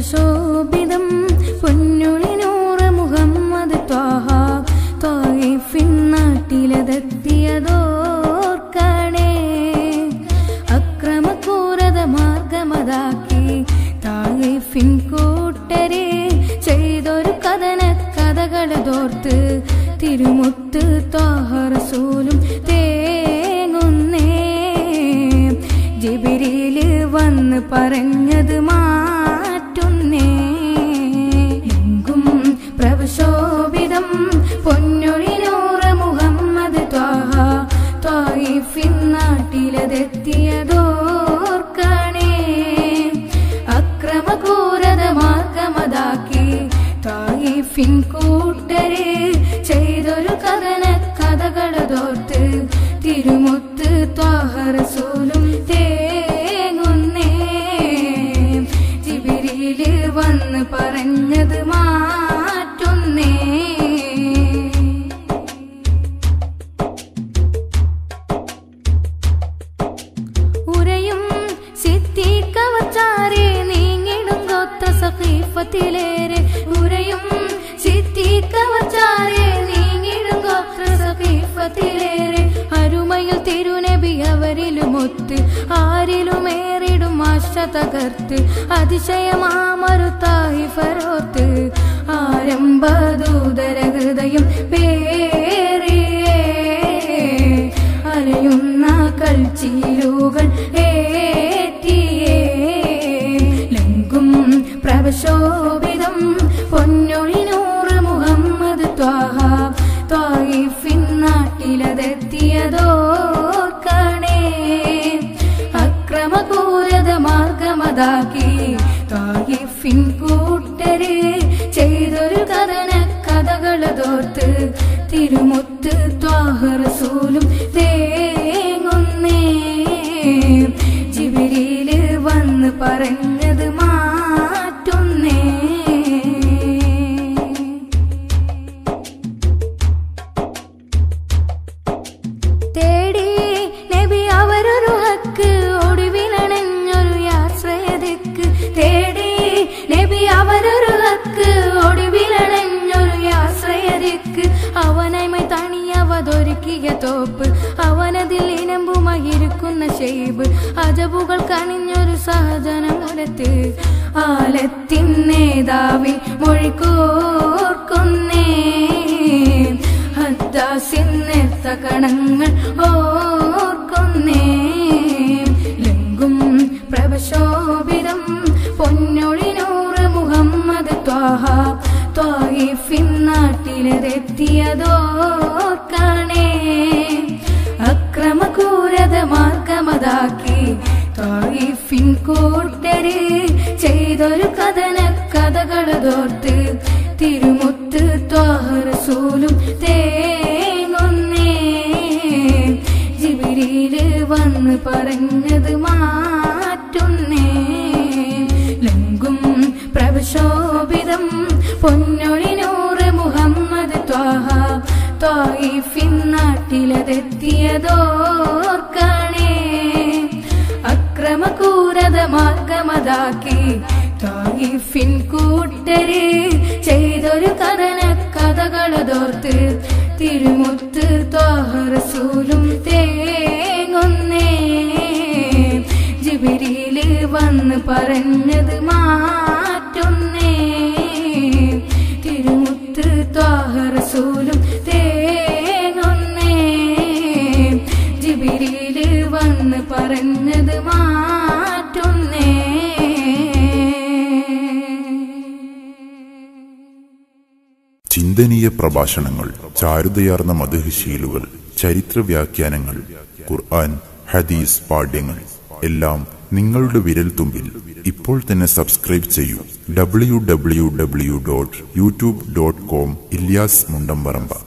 പ്രവശോഭിതം പൊന്നുളിനൂറ് മുഹമ്മദ് ത്വാഹ. ത്വായിഫിൻ നാട്ടിലതെത്തിയതോർക്കണേ. അക്രമക്രൂരത മാർഗമതാക്കി. തായിഫിൻ കൂട്ടരെ ചെയ്തൊരു കഥന കഥകളതോർത്ത് തിരുമുത്ത് ത്വാഹറസൂലും തേങ്ങുന്നേ. ജിബിരിയിൽ വന്ന് പറഞ്ഞത് മാറ്റുന്നേ നാട്ടിലതെത്തിയതോർക്കണേ അക്രമക്രൂരത മാർഗമതാക്കി തായിഫിൻ കൂട്ടരെ ചെയ്തൊരു കഥന കഥകളതോർത്ത് തിരുമുത്ത് ത്വാഹറസൂലും തേങ്ങുന്നേ ആശ തകർത്ത് അതിശയമാമറുത്തായി ഫറോത്ത് ആരംഭദൂതര ഹൃദയം പേറിയേ. അലയുന്ന കൽച്ചീലുകൾ ഏറ്റിയേ. ലങ്കും പ്രവശോഭിതം പൊന്നൊഴിനൂറ് മുഹമ്മദ് ത്വാഹ. ത്വായിഫിൻ നാട്ടിലതെത്തിയതോർക്കണേ മാർഗമതാക്കി ത്വായിഫിൻ കൂട്ടരെ ചെയ്തൊരു കഥന കഥകളതോർത്ത് തിരുമുത്ത് ത്വാഹറസൂലും തേങ്ങുന്നേ ഷെയ്ബ് അജബുകൾ കണിഞ്ഞൊരു സഹജനമുലത്ത് ആലത്തിൻ നേതാവി മൊഴിക്കോർക്കുന്നേ ഹദ്ദാസിന്നെത്ത കണങ്ങൾ ഓർക്കുന്നേ. ലിംഗും പ്രവശോഭിതം പൊന്നൊഴിനൂറ് മുഹമ്മദ് ത്വാഹ ത്വായിഫിൻ നാട്ടിലതെത്തിയതോർക്കണേ കൂട്ടര് ചെയ്തൊരു കഥന കഥകളതോർത്ത് തിരുമുത്ത് ത്വാഹറസൂലും തേങ്ങുന്നേ. ജിബിരിയിൽ വന്ന് പറഞ്ഞത് മാറ്റുന്നേ. ലങ്കും പ്രവശോഭിതം പൊന്നൊഴിനൂറ് മുഹമ്മദ് ത്വാഹ. ത്വായിഫിൻ നാട്ടിലതെത്തിയതോർക്കണേ അക്രമക്രൂരത മാർഗമതാക്കി തായിഫിൻ കൂട്ടര് ചെയ്തൊരു കഥന കഥകളതോർത്ത് തിരുമുത്ത് തോഹറസൂലും തേങ്ങുന്നേ ജിബിരിയിൽ വന്ന് പറഞ്ഞത് മാറ്റുന്നേ തിരുമുത്ത് തോഹറസൂലും തേങ്ങുന്നേ ജിബിരിയിൽ വന്ന് പറഞ്ഞത് ചിന്തനീയ പ്രഭാഷണങ്ങൾ ചാരുതയാർന്ന മധുഹിശീലുകൾ ചരിത്ര വ്യാഖ്യാനങ്ങൾ ഖുർആൻ ഹദീസ് പാഠ്യങ്ങൾ എല്ലാം നിങ്ങളുടെ വിരൽത്തുമ്പിൽ ഇപ്പോൾ തന്നെ സബ്സ്ക്രൈബ് ചെയ്യൂ. W W W dot YouTube dot com Ilyas Mundamparamba.